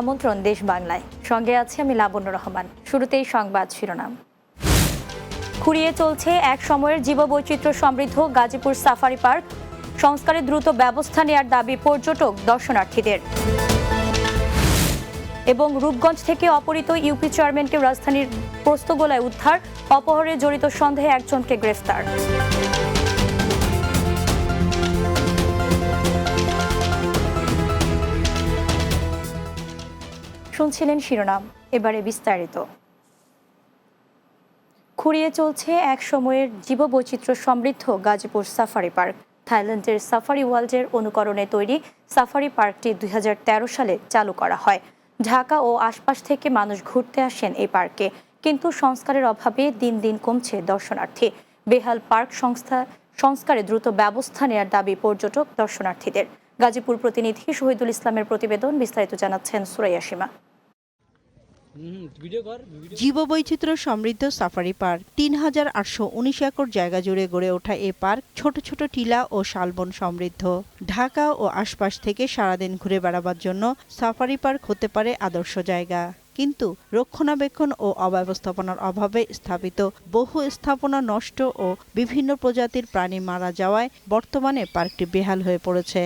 আমন্ত্রণ দেশ বাংলায়। সঙ্গে আছে আমি লাবণ্য রহমান। শুরুতেই সংবাদ শিরোনাম। খুঁড়িয়ে চলছে এক সময়ের জীববৈচিত্র্য সমৃদ্ধ গাজীপুর সাফারি পার্ক। সংস্কারে দ্রুত ব্যবস্থা নেয়ার দাবি পর্যটক দর্শনার্থীদের। এবং রূপগঞ্জ থেকে অপহৃত ইউপি চেয়ারম্যানকে রাজধানীর প্রস্তগোলায় উদ্ধার, অপহরণে জড়িত সন্দেহে একজনকে গ্রেফতার। শুনছিলেন শিরোনাম, এবারে বিস্তারিত। খুঁড়িয়ে চলছে এক সময়ের জীববৈচিত্র্য সমৃদ্ধ গাজীপুর সাফারি পার্ক। থাইল্যান্ডের সাফারি ওয়ার্ল্ডের অনুকরণে তৈরি সাফারি পার্কটি দুই সালে চালু করা হয়। ঢাকা ও আশপাশ থেকে মানুষ ঘুরতে আসেন এই পার্কে, কিন্তু সংস্কারের অভাবে দিন দিন কমছে দর্শনার্থী। বেহাল পার্ক সংস্থা, সংস্কারে দ্রুত ব্যবস্থা নেওয়ার দাবি পর্যটক দর্শনার্থীদের। গাজীপুর প্রতিনিধি শহীদুল ইসলামের প্রতিবেদন বিস্তারিত জানাচ্ছেন সুরাইয়া সীমা। জীববৈচিত্র্য সমৃদ্ধ সাফারি পার্ক তিন হাজার আটশো উনিশ একর জায়গা জুড়ে গড়ে ওঠা এ পার্ক ছোট ছোট টিলা ও শালবন সমৃদ্ধ। ঢাকা ও আশপাশ থেকে সারাদিন ঘুরে বেড়াবার জন্য সাফারি পার্ক হতে পারে আদর্শ জায়গা। কিন্তু রক্ষণাবেক্ষণ ও অব্যবস্থাপনার অভাবে স্থাপিত বহু স্থাপনা নষ্ট ও বিভিন্ন প্রজাতির প্রাণী মারা যাওয়ায় বর্তমানে পার্কটি বেহাল হয়ে পড়েছে।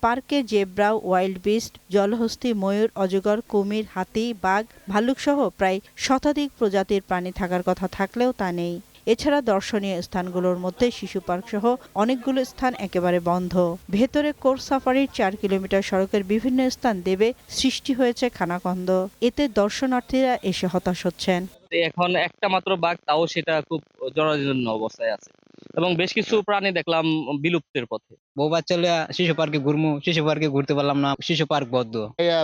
পার্কে জেব্রা, ওয়াইল্ড বিস্ট, জলহস্তী, ময়ূর, অজগর, কুমির, হাতি, বাঘ, ভাল্লুকসহ প্রায় শতাধিক প্রজাতির প্রাণী থাকার কথা থাকলেও তা নেই। এছাড়া দর্শনীয় স্থানগুলোর মধ্যে শিশু পার্ক সহ অনেকগুলো স্থান একেবারে বন্ধ। ভেতরে কোর্স সাফারির চার কিলোমিটার সড়কের বিভিন্ন স্থান দেবে সৃষ্টি হয়েছে খানাকন্দ এতে দর্শনার্থীরা এসে হতাশ হচ্ছেন। এখন একটা মাত্র বাঘ, তাও সেটা খুব জরাজীর্ণ অবস্থায় আছে। এবং বেশ কিছু প্রাণী দেখলাম বিলুপ্তের পথে। বউ বাচ্চা শিশু পার্কে ঘুরমু শিশু পার্কে ঘুরতে পারলাম না শিশু পার্ক বদ্ধ।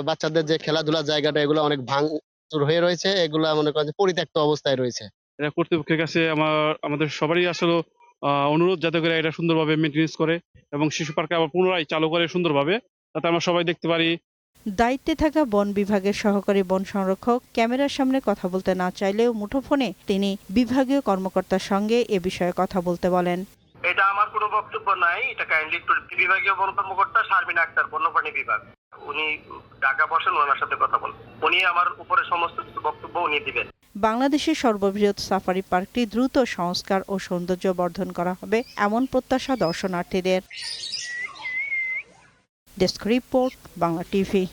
বাচ্চাদের যে খেলাধুলার জায়গাটা এগুলো অনেক ভাঙচুর হয়ে রয়েছে এগুলা মনে করেন পরিত্যক্ত অবস্থায় রয়েছে। এটা কর্তৃপক্ষের কাছে আমার আমাদের সবারই আসলে আহ, অনুরোধ যাতে করে এটা সুন্দরভাবে মেনটেন্স করে এবং শিশু পার্কে আবার পুনরায় চালু করে সুন্দরভাবে যাতে আমরা সবাই দেখতে পারি দায়িত্বে থাকা বন বিভাগের সহকারী বন সংরক্ষক ক্যামেরার সামনে কথা বলতে না চাইলেও মুঠোফোনে তিনি বিভাগীয় কর্মকর্তার সঙ্গে এ বিষয়ে কথা বলতে বলেন। এটা আমার কোনো বক্তব্য নাই এটা কাইন্ডলি বিভাগীয় বন কর্মকর্তা শারমিন আক্তার বন্যপ্রাণী বিভাগ। উনি ঢাকা বসেন ওনার সাথে কথা বলেন। উনি আমার উপরে সমস্ত কিছু বক্তব্য উনি দিবেন। বাংলাদেশের সর্ববৃহৎ সাফারি পার্কটি দ্রুত সংস্কার ও সৌন্দর্য বর্ধন করা হবে এমন প্রত্যাশা দর্শনার্থীদের। Desk report, Bangla TV.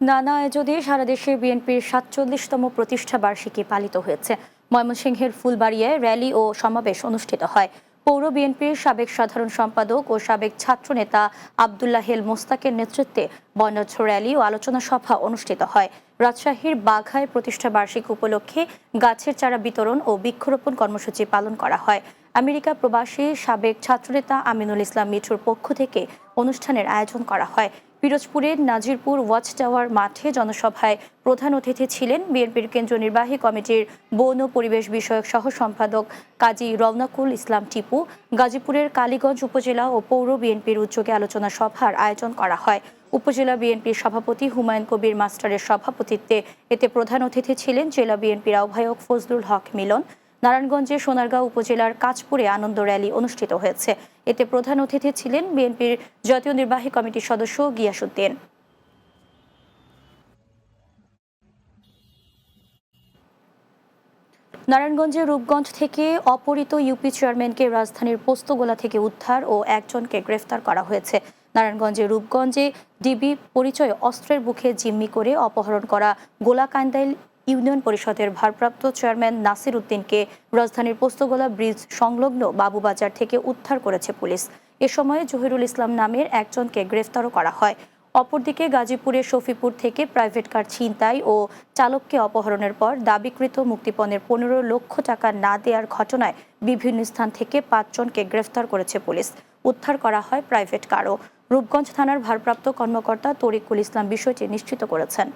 নানা আয়োজনে সারা দেশে বিএনপির সাতচল্লিশতম প্রতিষ্ঠা বার্ষিকী পালিত হয়েছে। ময়মনসিংহের ফুলবাড়িয়ায় র্যালি ও সমাবেশ অনুষ্ঠিত হয়। পৌর বিএনপির সাবেক সাধারণ সম্পাদক ও সাবেক ছাত্রনেতা আবদুল্লাহ হেল মোস্তাকের নেতৃত্বে বর্ণাঢ্য র্যালি ও আলোচনা সভা অনুষ্ঠিত হয়। রাজশাহীর বাঘায় প্রতিষ্ঠা বার্ষিকী উপলক্ষে গাছের চারা বিতরণ ও বৃক্ষরোপণ কর্মসূচি পালন করা হয়। আমেরিকা প্রবাসী সাবেক ছাত্রনেতা আমিনুল ইসলাম মিঠুর পক্ষ থেকে অনুষ্ঠানের আয়োজন করা হয়। পিরোজপুরের নাজিরপুর ওয়াচ টাওয়ার মাঠে জনসভায় প্রধান অতিথি ছিলেন বিএনপির কেন্দ্রীয় নির্বাহী কমিটির বন ও পরিবেশ বিষয়ক সহ সম্পাদক কাজী রওনাকুল ইসলাম টিপু, গাজীপুরের কালীগঞ্জ উপজেলা ও পৌর বিএনপির উদ্যোগে আলোচনা সভার আয়োজন করা হয়। উপজেলা বিএনপির সভাপতি হুমায়ুন কবির মাস্টারের সভাপতিত্বে এতে প্রধান অতিথি ছিলেন জেলা বিএনপির আহ্বায়ক ফজলুল হক মিলন নারায়ণগঞ্জের সোনারগাঁও উপজেলার কাজপুরে আনন্দ র্যালি অনুষ্ঠিত হয়েছে। এতে প্রধান অতিথি ছিলেন বিএনপির জাতীয় নির্বাহী কমিটির সদস্য গিয়াসুদ্দিন। নারায়ণগঞ্জের রূপগঞ্জ থেকে অপহৃত ইউপি চেয়ারম্যানকে রাজধানীর পোস্তগোলা থেকে উদ্ধার ও একজনকে গ্রেফতার করা হয়েছে। নারায়ণগঞ্জের রূপগঞ্জে ডিবি পরিচয় অস্ত্রের বুকে জিম্মি করে অপহরণ করা গোলাকান্দাইল ইউনিয়ন পরিষদের ভারপ্রাপ্ত চেয়ারম্যান নাসির উদ্দিনকে রাজধানীর পোস্তগোলা ব্রিজ সংলগ্ন বাবুবাজার থেকে উদ্ধার করেছে পুলিশ। এ সময় জহিরুল ইসলাম নামের একজনকে গ্রেফতারও করা হয়। অপরদিকে গাজীপুরের শফিপুর থেকে প্রাইভেট কার ছিনতাই ও চালককে অপহরণের পর দাবিকৃত মুক্তিপণের পনেরো লক্ষ টাকা না দেওয়ার ঘটনায় বিভিন্ন স্থান থেকে পাঁচজনকে গ্রেফতার করেছে পুলিশ। উদ্ধার করা হয় প্রাইভেট কারও। রূপগঞ্জ থানার ভারপ্রাপ্ত কর্মকর্তা তরিকুল ইসলাম বিষয়টি নিশ্চিত করেছেন।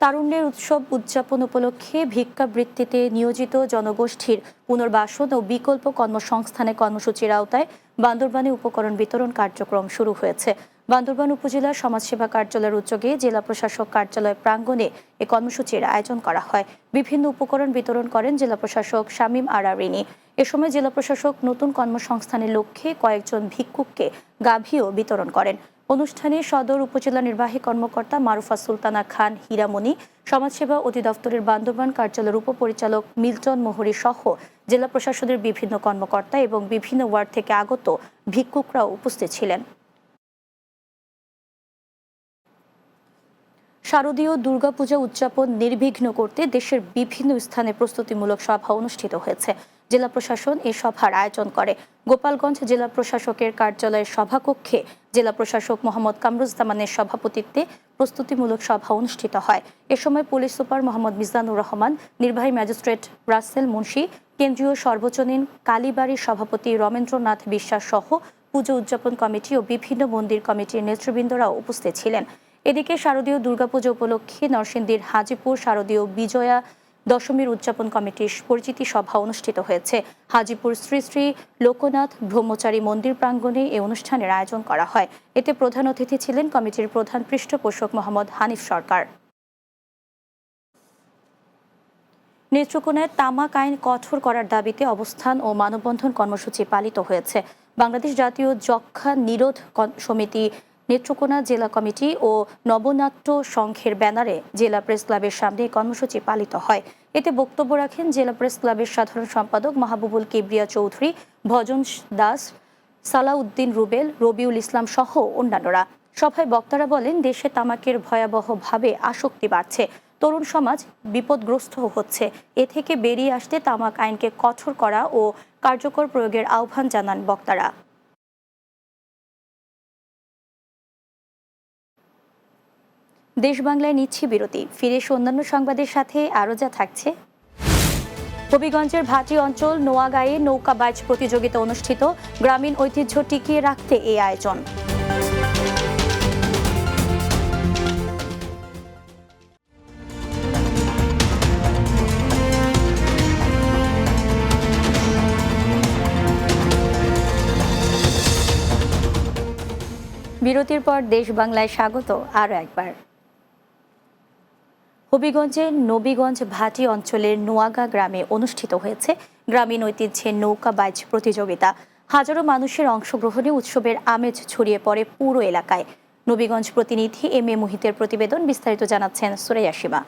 তারুণ্যের উৎসব উদযাপন উপলক্ষে ভিক্ষাবৃত্তিতে নিয়োজিত জনগোষ্ঠীর পুনর্বাসন ও বিকল্প কর্মসংস্থানে কর্মসূচির আওতায় বান্দরবানে উপকরণ বিতরণ কার্যক্রম শুরু হয়েছে। বান্দরবান উপজেলা সমাজসেবা কার্যালয়ের উদ্যোগে জেলা প্রশাসক কার্যালয় প্রাঙ্গণে এ কর্মসূচির আয়োজন করা হয়। বিভিন্ন উপকরণ বিতরণ করেন জেলা প্রশাসক শামীম আরারিনী। এ সময় জেলা প্রশাসক নতুন কর্মসংস্থানের লক্ষ্যে কয়েকজন ভিক্ষুককে গাভীও বিতরণ করেন। অনুষ্ঠানে সদর উপজেলা নির্বাহী কর্মকর্তা মারুফা সুলতানা খান, হীরামণি, সমাজসেবা অধিদপ্তরের বান্দরবান কার্যালয়ের উপপরিচালক মিল্টন মোহরি সহ জেলা প্রশাসনের বিভিন্ন কর্মকর্তা এবং বিভিন্ন ওয়ার্ড থেকে আগত ভিক্ষুকরাও উপস্থিত ছিলেন। শারদীয় দুর্গাপূজা উদযাপন নির্বিঘ্ন করতে দেশের বিভিন্ন স্থানে প্রস্তুতিমূলক সভা অনুষ্ঠিত হয়েছে। জেলা প্রশাসন এই সভার আয়োজন করে। গোপালগঞ্জ জেলা প্রশাসকের কার্যালয়ের সভাকক্ষে জেলা প্রশাসক মোহাম্মদ কামরুজ্জামানের সভাপতিত্বে প্রস্তুতিমূলক সভা অনুষ্ঠিত হয়। এ সময় পুলিশ সুপার মোহাম্মদ মিজানুর রহমান, নির্বাহী ম্যাজিস্ট্রেট রাসেল মুন্সি, কেন্দ্রীয় সর্বজনীন কালীবাড়ির সভাপতি রমেন্দ্রনাথ বিশ্বাস সহ পুজো উদযাপন কমিটি ও বিভিন্ন মন্দির কমিটির নেতৃবৃন্দরাও উপস্থিত ছিলেন। এদিকে শারদীয় দুর্গাপুজো উপলক্ষে নরসিংদীর হাজিপুর শারদীয় বিজয়া দশমীর উদযাপন কমিটির পরিচিতি সভা অনুষ্ঠিত হয়েছে। হাজিপুর শ্রী শ্রী লোকনাথ ব্রহ্মচারী মন্দির প্রাঙ্গণে এই অনুষ্ঠানের আয়োজন করা হয়। এতে প্রধান অতিথি ছিলেন কমিটির প্রধান পৃষ্ঠপোষক মোহাম্মদ হানিফ সরকার। নেত্রকোনায় তামাক আইন কঠোর করার দাবিতে অবস্থান ও মানববন্ধন কর্মসূচি পালিত হয়েছে। বাংলাদেশ জাতীয় যক্ষা নিরোধ সমিতি নেত্রকোনা জেলা কমিটি ও নবনাট্য সংঘের ব্যানারে জেলা প্রেস ক্লাবের সামনে কর্মসূচি পালিত হয়। এতে বক্তব্য রাখেন জেলা প্রেস ক্লাবের সাধারণ সম্পাদক মাহবুবুল কিবরিয়া চৌধুরী, ভজন দাস, সালাউদ্দিন রুবেল, রবিউল ইসলাম সহ অন্যান্যরা। সভায় বক্তারা বলেন, দেশে তামাকের ভয়াবহভাবে আসক্তি বাড়ছে। তরুণ সমাজ বিপদগ্রস্ত হচ্ছে। এ থেকে বেরিয়ে আসতে তামাক আইনকে কঠোর করা ও কার্যকর প্রয়োগের আহ্বান জানান বক্তারা। দেশ বাংলায় নিচ্ছি বিরতি। ফিরে অন্যান্য সংবাদের সাথে, আরও যা থাকছে। হবিগঞ্জের ভাটি অঞ্চল নোয়াগাঁয়ে নৌকা বাইচ প্রতিযোগিতা অনুষ্ঠিত। গ্রামীণ ঐতিহ্য টিকিয়ে রাখতে এই আয়োজন। বিরতির পর দেশ বাংলায় স্বাগত আরও একবার। হবিগঞ্জের নবীগঞ্জ ভাটি অঞ্চলের নোয়াগা গ্রামে অনুষ্ঠিত হয়েছে গ্রামীণ ঐতিহ্যের নৌকা বাইচ প্রতিযোগিতা। হাজারো মানুষের অংশগ্রহণে উৎসবের আমেজ ছড়িয়ে পড়ে পুরো এলাকায়। নবীগঞ্জ প্রতিনিধি এম এ মোহিতের প্রতিবেদন বিস্তারিত জানাচ্ছেন সুরেয়া সীমা।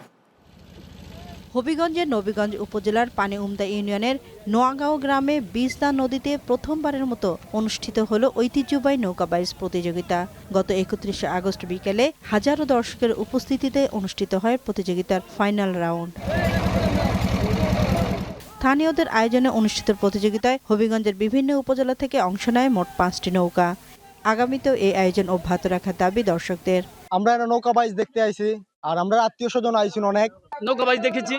হবিগঞ্জের নবীগঞ্জ উপজেলার পানিউমদা ইউনিয়নের নোয়াগাঁও গ্রামে বিজদা নদীতে প্রথমবারের মতো অনুষ্ঠিত হল ঐতিহ্যবাহী নৌকাবাইজ প্রতিযোগিতা। গত একত্রিশে আগস্ট বিকেলে হাজারো দর্শকের উপস্থিতিতে অনুষ্ঠিত হয় প্রতিযোগিতার ফাইনাল রাউন্ড। স্থানীয়দের আয়োজনে অনুষ্ঠিত প্রতিযোগিতায় হবিগঞ্জের বিভিন্ন উপজেলা থেকে অংশ নেয় মোট পাঁচটি নৌকা। আগামীতেও এই আয়োজন অব্যাহত রাখার দাবি দর্শকদের। আমরা নৌকা বাইচ দেখতে আইছি, আর আমরা আত্মীয় স্বজন আইছি অনেক। নৌকাবাজ দেখেছি।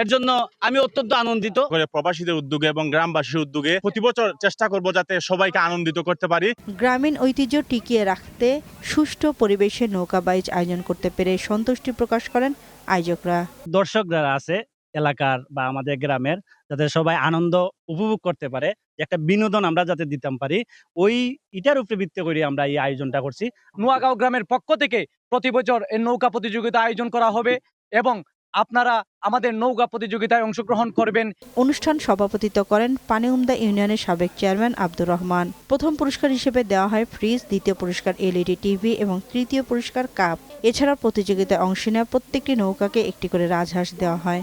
এর জন্য আমি অত্যন্ত আনন্দিত। করে প্রবাসীদের উদ্যোগে এবং গ্রামবাসীর উদ্যোগে প্রতি বছর চেষ্টা করব যাতে সবাইকে আনন্দিত করতে পারি। গ্রামীণ ঐতিহ্য টিকিয়ে রাখতে সুষ্ঠু পরিবেশে নৌকাবাইজ আয়োজন করতে পেরে সন্তুষ্টি প্রকাশ করেন আয়োজকরা। দর্শক যারা আছে এলাকার বা আমাদের গ্রামের যাতে সবাই আনন্দ উপভোগ করতে পারে একটা বিনোদন আমরা যাতে দিতাম পারি ওই ইটার উপরে ভিত্তি করে আমরা এই আয়োজনটা করছি। নোয়াগাঁও গ্রামের পক্ষ থেকে প্রতি বছর এই নৌকা প্রতিযোগিতা আয়োজন করা হবে এবং আপনারা আমাদের নৌকা প্রতিযোগিতায় অংশগ্রহণ করবেন। অনুষ্ঠান সভাপতিত্ব করেন পানিউমদা ইউনিয়নের সাবেক চেয়ারম্যান আব্দুর রহমান। প্রথম পুরস্কার হিসেবে দেওয়া হয় ফ্রিজ দ্বিতীয় পুরস্কার এলইডি টিভি এবং তৃতীয় পুরস্কার কাপ। এছাড়া প্রতিযোগিতায় অংশ নেওয়া প্রত্যেকটি নৌকাকে একটি করে রাজহাঁস দেওয়া হয়।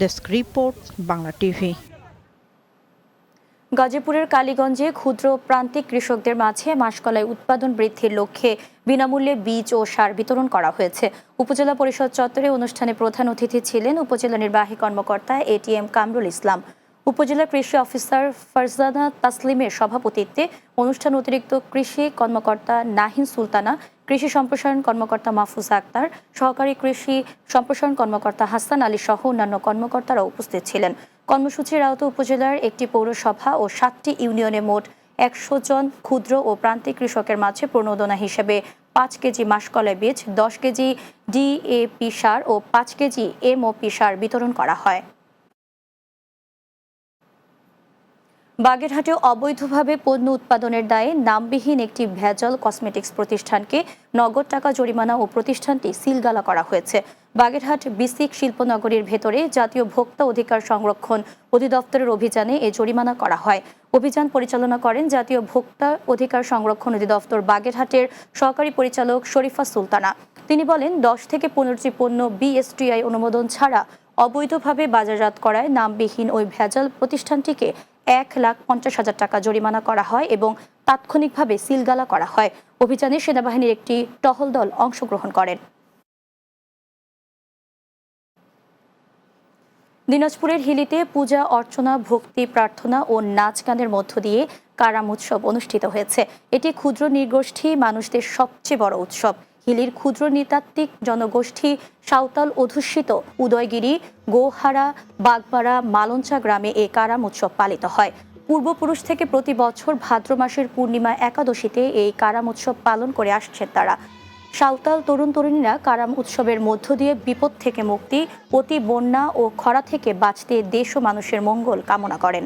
Desk report Bangla TV. গাজীপুরের কালীগঞ্জে ক্ষুদ্র প্রান্তিক কৃষকদের মাঝে মাসকলাই উৎপাদন বৃদ্ধির লক্ষ্যে বিনামূল্যে বীজ ও সার বিতরণ করা হয়েছে। উপজেলা পরিষদ চত্বরে অনুষ্ঠানে প্রধান অতিথি ছিলেন উপজেলা নির্বাহী কর্মকর্তা এটিএম কামরুল ইসলাম। উপজেলা কৃষি অফিসার ফারজানা তাসলিমের সভাপতিত্বে অনুষ্ঠান অতিরিক্ত কৃষি কর্মকর্তা নাহিন সুলতানা, কৃষি সম্প্রসারণ কর্মকর্তা মাহফুজ আক্তার, সহকারী কৃষি সম্প্রসারণ কর্মকর্তা হাসান আলী সহ অন্যান্য কর্মকর্তারা উপস্থিত ছিলেন। কর্মসূচির আওতা উপজেলার একটি পৌরসভা ও সাতটি ইউনিয়নে মোট একশো জন ক্ষুদ্র ও প্রান্তিক কৃষকের মাঝে প্রণোদনা হিসেবে পাঁচ কেজি মাসকলাই বীজ, দশ কেজি ডিএপি সার ও পাঁচ কেজি এমওপি সার বিতরণ করা হয়। বাগেরহাটে অবৈধভাবে পণ্য উৎপাদনের দায়ে নামবিহীন একটি ভেজাল কসমেটিক্স প্রতিষ্ঠানকে নগদ টাকা জরিমানা ও প্রতিষ্ঠানটি সিলগালা করা হয়েছে। বাগেরহাট বিসিক শিল্পনগরীর ভেতরে জাতীয় ভোক্তা অধিকার সংরক্ষণ অধিদপ্তরের অভিযানে এ জরিমানা করা হয়। অভিযান পরিচালনা করেন জাতীয় ভোক্তা অধিকার সংরক্ষণ অধিদপ্তর বাগেরহাটের সহকারী পরিচালক শরীফা সুলতানা। তিনি বলেন, দশ থেকে পনেরোটি পণ্য বিএসটিআই অনুমোদন ছাড়া অবৈধভাবে বাজারজাত করায় নামবিহীন ওই ভেজাল প্রতিষ্ঠানটিকে এক লাখ পঞ্চাশ হাজার টাকা জরিমানা করা হয় এবং তাৎক্ষণিকভাবে সিলগালা করা হয়। অভিযানে সেনাবাহিনীর একটি টহল দল অংশগ্রহণ করেন। দিনাজপুরের হিলিতে পূজা, অর্চনা, ভক্তি, প্রার্থনা ও নাচ গানের মধ্য দিয়ে কারাম উৎসব অনুষ্ঠিত হয়েছে। এটি ক্ষুদ্র নির্গোষ্ঠী মানুষদের সবচেয়ে বড় উৎসব। হিলির ক্ষুদ্র নৃতাত্ত্বিক জনগোষ্ঠী সাঁওতাল অধ্যুষিত উদয়গিরি, গোহারা, বাগপাড়া, মালঞ্চা গ্রামে এই কারাম উৎসব পালিত হয়। পূর্বপুরুষ থেকে প্রতি বছর ভাদ্র মাসের পূর্ণিমা একাদশীতে এই কারাম উৎসব পালন করে আসছে তারা। সাঁওতাল তরুণ তরুণীরা কারাম উৎসবের মধ্য দিয়ে বিপদ থেকে মুক্তি, অতি বন্যা ও খরা থেকে বাঁচতে দেশ ও মানুষের মঙ্গল কামনা করেন।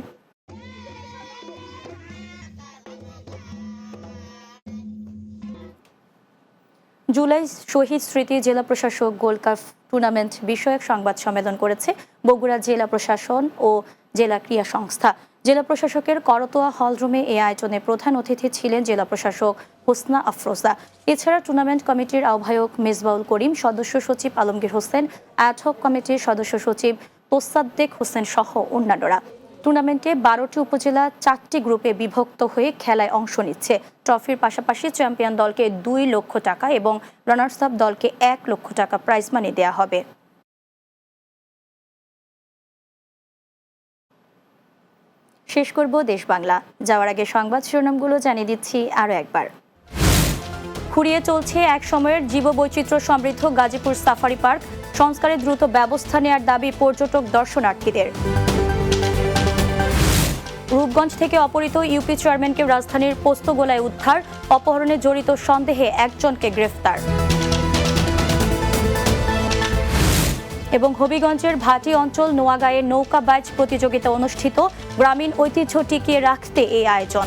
জুলাই শহীদ স্মৃতি জেলা প্রশাসক গোল্ড কাপ টুর্নামেন্ট বিষয়ক সংবাদ সম্মেলন করেছে বগুড়া জেলা প্রশাসন ও জেলা ক্রীড়া সংস্থা। জেলা প্রশাসকের করতোয়া হলরুমে এই আয়োজনে প্রধান অতিথি ছিলেন জেলা প্রশাসক হোসনা আফরোজা। এছাড়া টুর্নামেন্ট কমিটির আহ্বায়ক মেজবাউল করিম, সদস্য সচিব আলমগীর হোসেন অ্যাডহক কমিটির সদস্য সচিব তোসাদ্দেক হোসেন সহ অন্যান্যরা। টুর্নামেন্টে বারোটি উপজেলা চারটি গ্রুপে বিভক্ত হয়ে খেলায় অংশ নিচ্ছে। ট্রফির পাশাপাশি চ্যাম্পিয়ন দলকে দুই লক্ষ টাকা এবং রানার্স আপ দলকে এক লক্ষ টাকা প্রাইজ মানি দেওয়া হবে। শেষ করব দেশ বাংলা। যাওয়ার আগে সংবাদ শিরোনামগুলো জানিয়ে দিচ্ছি আরও একবার। খুঁড়িয়ে চলছে এক সময়ের জীববৈচিত্র্য সমৃদ্ধ গাজীপুর সাফারি পার্ক। সংস্কারে দ্রুত ব্যবস্থা নেওয়ার দাবি পর্যটক দর্শনার্থীদের। রূপগঞ্জ থেকে অপহৃত ইউপি চেয়ারম্যানকে রাজধানীর পোস্তগোলায় উদ্ধার, অপহরণে জড়িত সন্দেহে একজনকে গ্রেফতার। এবং হবিগঞ্জের ভাটি অঞ্চল নোয়াগাঁয়ে নৌকা বাইচ প্রতিযোগিতা অনুষ্ঠিত, গ্রামীণ ঐতিহ্য টিকিয়ে রাখতে এই আয়োজন।